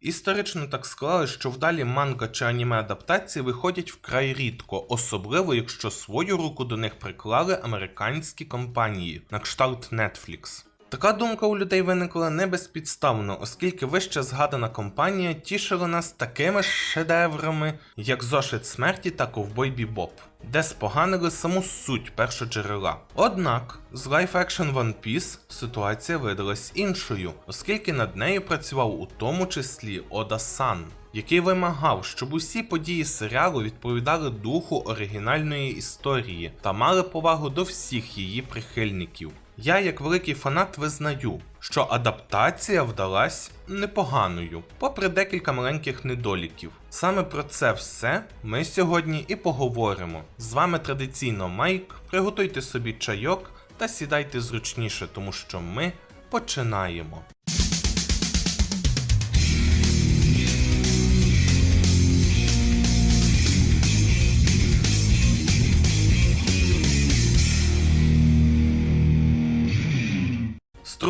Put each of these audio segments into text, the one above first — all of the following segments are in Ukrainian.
Історично так склалось, що вдалі манга чи аніме адаптації виходять вкрай рідко, особливо якщо свою руку до них приклали американські компанії на кшталт Netflix. Така думка у людей виникла не безпідставно, оскільки вище згадана компанія тішила нас такими шедеврами, як Зошит смерті та Ковбой Бібоп, де споганили саму суть першоджерела. Однак з Life Action One Piece ситуація видалась іншою, оскільки над нею працював у тому числі Ода Сан, який вимагав, щоб усі події серіалу відповідали духу оригінальної історії та мали повагу до всіх її прихильників. Я, як великий фанат, визнаю, що адаптація вдалась непоганою, попри декілька маленьких недоліків. Саме про це все ми сьогодні і поговоримо. З вами традиційно Майк. Приготуйте собі чайок та сідайте зручніше, тому що ми починаємо.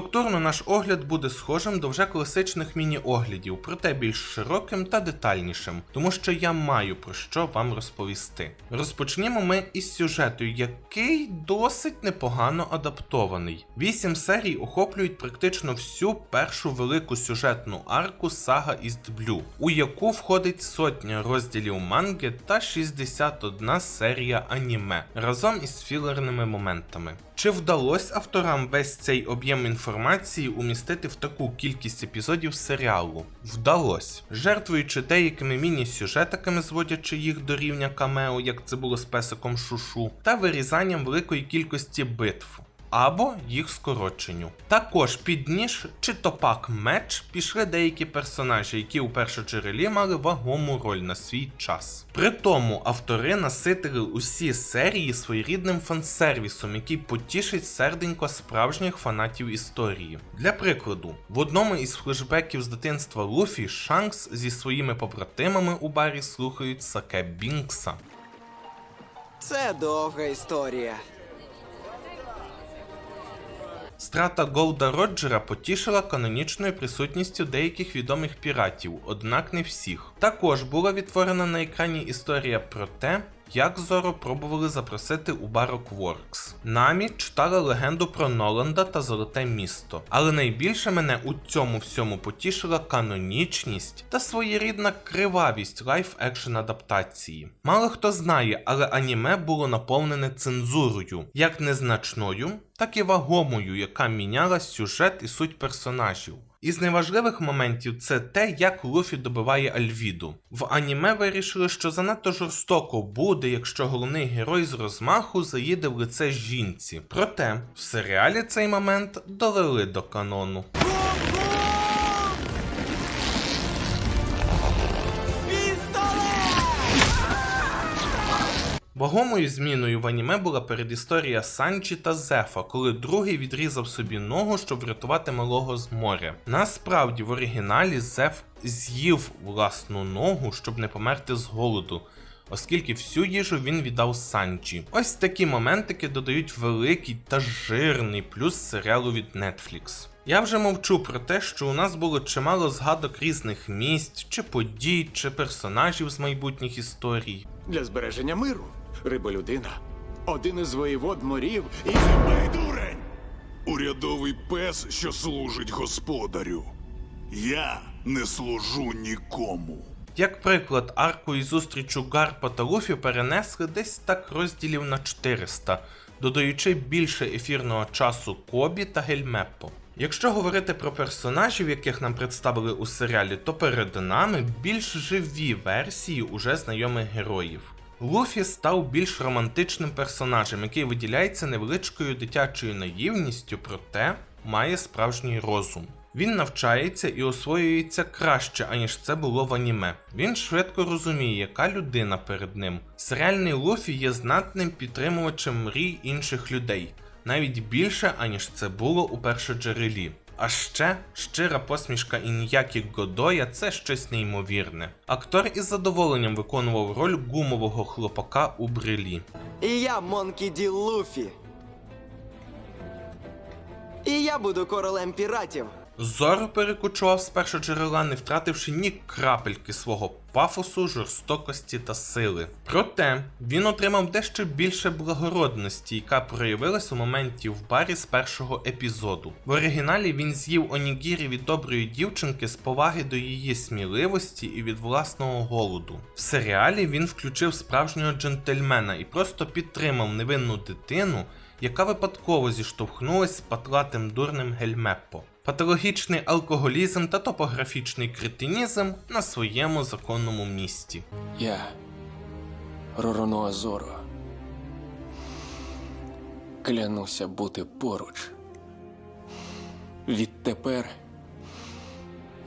product Структурно наш огляд буде схожим до вже класичних міні-оглядів, проте більш широким та детальнішим, тому що я маю про що вам розповісти. Розпочнімо ми із сюжету, який досить непогано адаптований. Вісім серій охоплюють практично всю першу велику сюжетну арку Сага із Блю, у яку входить сотня розділів манги та 61 серія аніме разом із філерними моментами. Чи вдалося авторам весь цей об'єм інформації умістити в таку кількість епізодів серіалу? Вдалося. Жертвуючи деякими міні-сюжетиками, зводячи їх до рівня камео, як це було з песиком Шушу, та вирізанням великої кількості битв. Або їх скороченню. Також під ніж чи то пак меч пішли деякі персонажі, які у першоджерелі мали вагому роль на свій час. При тому автори наситили усі серії своєрідним фансервісом, який потішить серденько справжніх фанатів історії. Для прикладу, в одному із флешбеків з дитинства Луфі Шанкс зі своїми побратимами у барі слухають Саке Бінкса. Це довга історія. Страта Голда Роджера потішила канонічною присутністю деяких відомих піратів, однак не всіх. Також була відтворена на екрані історія про те, як Зоро пробували запросити у Барок Воркс. Намі читала легенду про Ноланда та Золоте місто. Але найбільше мене у цьому всьому потішила канонічність та своєрідна кривавість лайф екшн адаптації. Мало хто знає, але аніме було наповнене цензурою, як незначною, так і вагомою, яка міняла сюжет і суть персонажів. Із найважливих моментів це те, як Луфі добиває Альвіду. В аніме вирішили, що занадто жорстоко буде, якщо головний герой з розмаху заїде в лице жінці. Проте в серіалі цей момент довели до канону. Вагомою зміною в аніме була передісторія Санчі та Зефа, коли другий відрізав собі ногу, щоб врятувати малого з моря. Насправді в оригіналі Зеф з'їв власну ногу, щоб не померти з голоду. Оскільки всю їжу він віддав Санчі. Ось такі моментики додають великий та жирний плюс серіалу від Netflix. Я вже мовчу про те, що у нас було чимало згадок різних місць, чи подій, чи персонажів з майбутніх історій. Для збереження миру риболюдина. Один із воєвод морів і Байдурень! Урядовий пес, що служить господарю. Я не служу нікому. Як приклад, арку і зустрічу Гарпа та Луфі перенесли десь так розділів на 400, додаючи більше ефірного часу Кобі та Гельмеппо. Якщо говорити про персонажів, яких нам представили у серіалі, то перед нами більш живі версії уже знайомих героїв. Луфі став більш романтичним персонажем, який виділяється невеличкою дитячою наївністю, проте має справжній розум. Він навчається і освоюється краще, аніж це було в аніме. Він швидко розуміє, яка людина перед ним. Серіальний Луфі є знатним підтримувачем мрій інших людей, навіть більше, аніж це було у першоджерелі. А ще щира посмішка Ін'які Годоя це щось неймовірне. Актор із задоволенням виконував роль гумового хлопака у брилі. І я Монкі Ді Луфі. І я буду королем піратів. Зоро перекочував з першого джерела, не втративши ні крапельки свого пафосу, жорстокості та сили. Проте він отримав дещо більше благородності, яка проявилась у моменті в барі з першого епізоду. В оригіналі він з'їв онігірі від доброї дівчинки з поваги до її сміливості і від власного голоду. В серіалі він включив справжнього джентльмена і просто підтримав невинну дитину, яка випадково зіштовхнулась з патлатим дурним гельмеппо. Патологічний алкоголізм та топографічний кретинізм на своєму законному місці. Я Ророноа Зоро. Клянуся бути поруч. Відтепер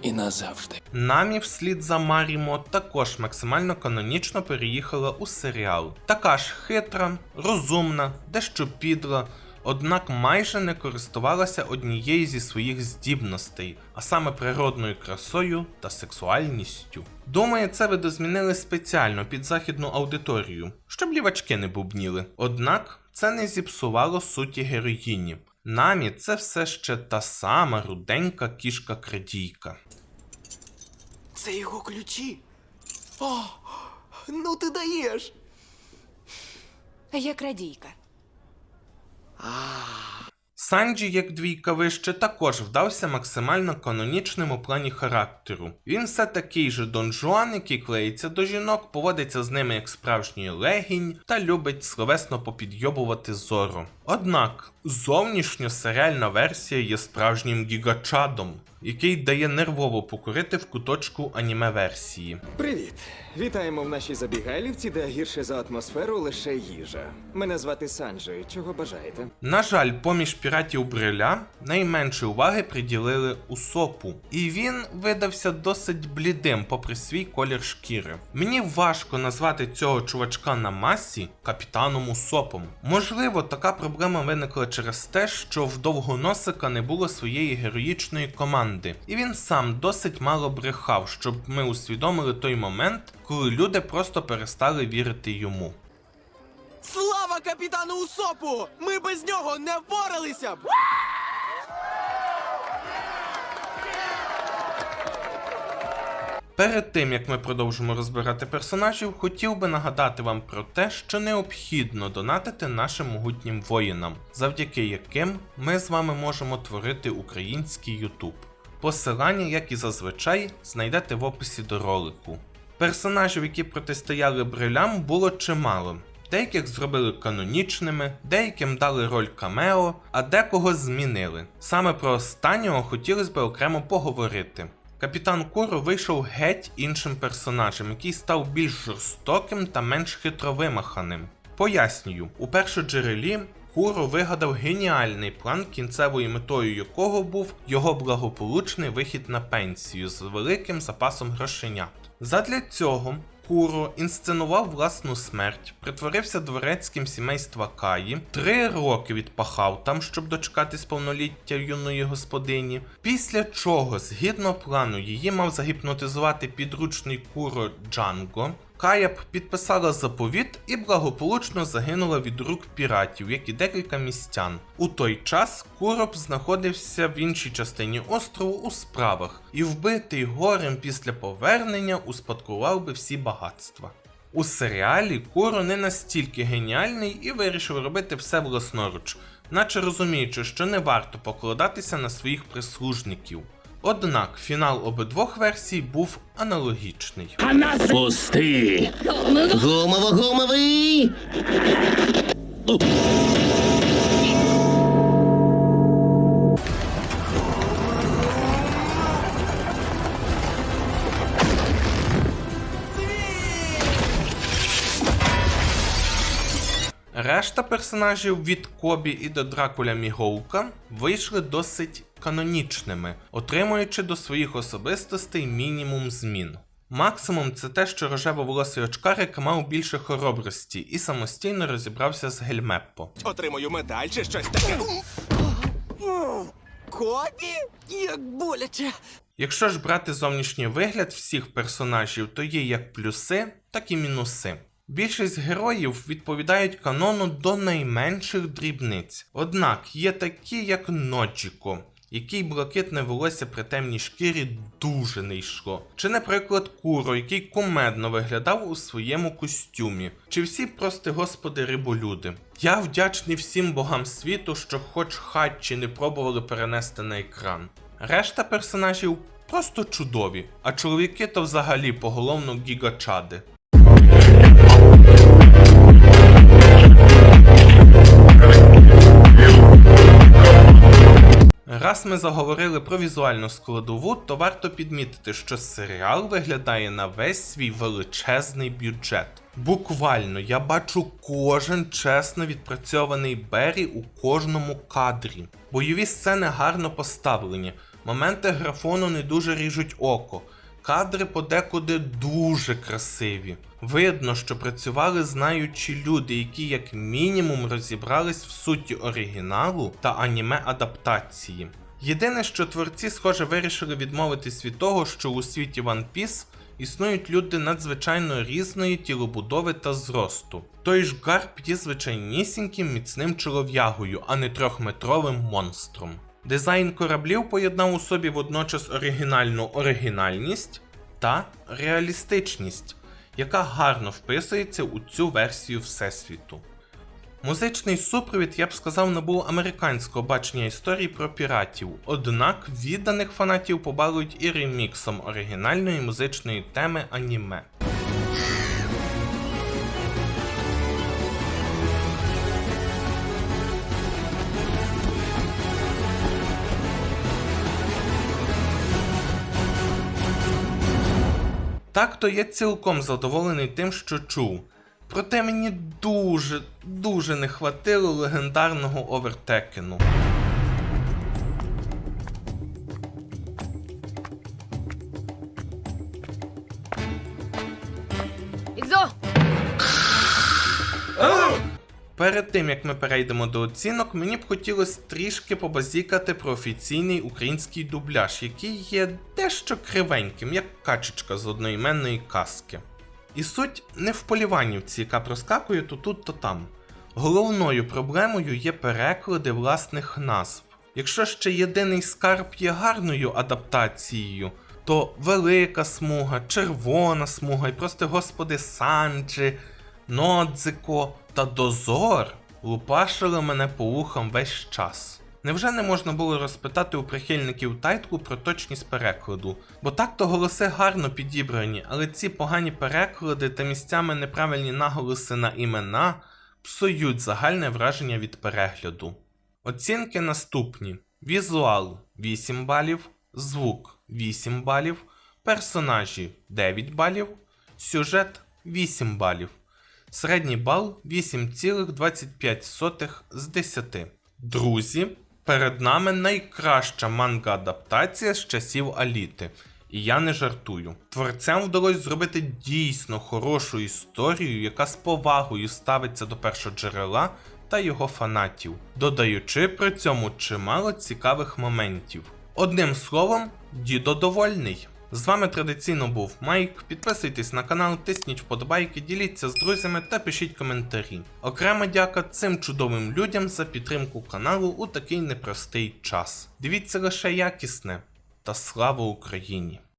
і назавжди. Намі вслід за Марімо також максимально канонічно переїхала у серіал. Така ж хитра, розумна, дещо підла, однак майже не користувалася однією зі своїх здібностей, а саме природною красою та сексуальністю. Думаю, це видозмінили спеціально під західну аудиторію, щоб лівачки не бубніли. Однак це не зіпсувало суті героїні. Намі це все ще та сама руденька кішка-крадійка. Це його ключі. О, ну ти даєш. Я крадійка. Санджі, як двійка вище, також вдався максимально канонічним у плані характеру. Він все такий же Дон Жуан, який клеїться до жінок, поводиться з ними як справжній легінь та любить словесно попідйобувати зоро. Однак зовнішньо серіальна версія є справжнім гігачадом, який дає нервово покурити в куточку аніме версії. Привіт! Вітаємо в нашій забігайлівці, де гірше за атмосферу лише їжа. Мене звати Санджей. Чого бажаєте? На жаль, поміж піратів Бриля найменше уваги приділили Усопу, і він видався досить блідим, попри свій колір шкіри. Мені важко назвати цього чувачка на масі капітаном Усопом. Можливо, така проблема виникла через те, що в довгоносика не було своєї героїчної команди, і він сам досить мало брехав, щоб ми усвідомили той момент, коли люди просто перестали вірити йому. Слава капітану Усопу! Ми без нього не впоралися б! Перед тим як ми продовжимо розбирати персонажів, хотів би нагадати вам про те, що необхідно донатити нашим могутнім воїнам, завдяки яким ми з вами можемо творити український YouTube. Посилання, як і зазвичай, знайдете в описі до ролику. Персонажів, які протистояли брилям, було чимало. Деяких зробили канонічними, деяким дали роль камео, а декого змінили. Саме про останнього хотілося б окремо поговорити. Капітан Куро вийшов геть іншим персонажем, який став більш жорстоким та менш хитровимаханим. Пояснюю, у першоджерелі Куро вигадав геніальний план, кінцевою метою якого був його благополучний вихід на пенсію з великим запасом грошенят. Задля цього Куро інсценував власну смерть, притворився дворецьким сімейства Каї, три роки відпахав там, щоб дочекатись повноліття юної господині. Після чого, згідно плану, її мав загіпнотизувати підручний Куро Джанго. Кая б підписала заповіт і благополучно загинула від рук піратів, як і декілька містян. У той час Куроб знаходився в іншій частині острову у справах, і вбитий горем після повернення успадкував би всі багатства. У серіалі Куро не настільки геніальний і вирішив робити все власноруч, наче розуміючи, що не варто покладатися на своїх прислужників. Однак фінал обидвох версій був аналогічний. Пусти! Гумово-гумовий! Решта персонажів від Кобі і до Дракуля Міголка вийшли досить канонічними, отримуючи до своїх особистостей мінімум змін. Максимум це те, що рожево-волосий очкарик мав більше хоробрості і самостійно розібрався з Гельмеппо. Отримую медаль чи щось таке. Кобі? Як боляче! Якщо ж брати зовнішній вигляд всіх персонажів, то є як плюси, так і мінуси. Більшість героїв відповідають канону до найменших дрібниць. Однак є такі, як Ноджіко, який блакитне волосся при темній шкірі дуже не йшло. Чи, наприклад, Куро, який кумедно виглядав у своєму костюмі, чи всі прости господи риболюди. Я вдячний всім богам світу, що хоч хатчі не пробували перенести на екран. Решта персонажів просто чудові, а чоловіки то взагалі поголовно гігачади. Раз ми заговорили про візуальну складову, то варто підмітити, що серіал виглядає на весь свій величезний бюджет. Буквально я бачу кожен чесно відпрацьований Бері у кожному кадрі. Бойові сцени гарно поставлені, моменти графону не дуже ріжуть око. Кадри подекуди дуже красиві. Видно, що працювали знаючі люди, які як мінімум розібрались в суті оригіналу та аніме адаптації. Єдине, що творці, схоже, вирішили відмовитись від того, що у світі One Piece існують люди надзвичайно різної тілобудови та зросту. Той ж Гарп є звичайнісіньким міцним чолов'ягою, а не трьохметровим монстром. Дизайн кораблів поєднав у собі водночас оригінальну оригінальність та реалістичність, яка гарно вписується у цю версію Всесвіту. Музичний супровід, я б сказав, набув американського бачення історії про піратів, однак відданих фанатів побалують і реміксом оригінальної музичної теми аніме. Так то я цілком задоволений тим, що чув. Проте мені дуже, дуже не хватило легендарного овертекену. Ікзо! Перед тим як ми перейдемо до оцінок, мені б хотілося трішки побазікати про офіційний український дубляж, який є дещо кривеньким, як качечка з одноіменної казки. І суть не в поліванівці, яка проскакує то тут, то там. Головною проблемою є переклади власних назв. Якщо ще єдиний скарб є гарною адаптацією, то велика смуга, червона смуга і просто господи Санджі, Нодзико та Дозор лупашили мене по ухам весь час. Невже не можна було розпитати у прихильників тайтлу про точність перекладу? Бо так-то голоси гарно підібрані, але ці погані переклади та місцями неправильні наголоси на імена псують загальне враження від перегляду. Оцінки наступні: візуал 8 балів, звук 8 балів, персонажі 9 балів, сюжет 8 балів. Середній бал 8,25 з 10. Друзі, перед нами найкраща манга-адаптація з часів Аліти. І я не жартую. Творцям вдалося зробити дійсно хорошу історію, яка з повагою ставиться до першоджерела та його фанатів, додаючи при цьому чимало цікавих моментів. Одним словом, дідо довольний. З вами традиційно був Майк. Підписуйтесь на канал, тисніть вподобайки, діліться з друзями та пишіть коментарі. Окрема дяка цим чудовим людям за підтримку каналу у такий непростий час. Дивіться лише якісне та слава Україні!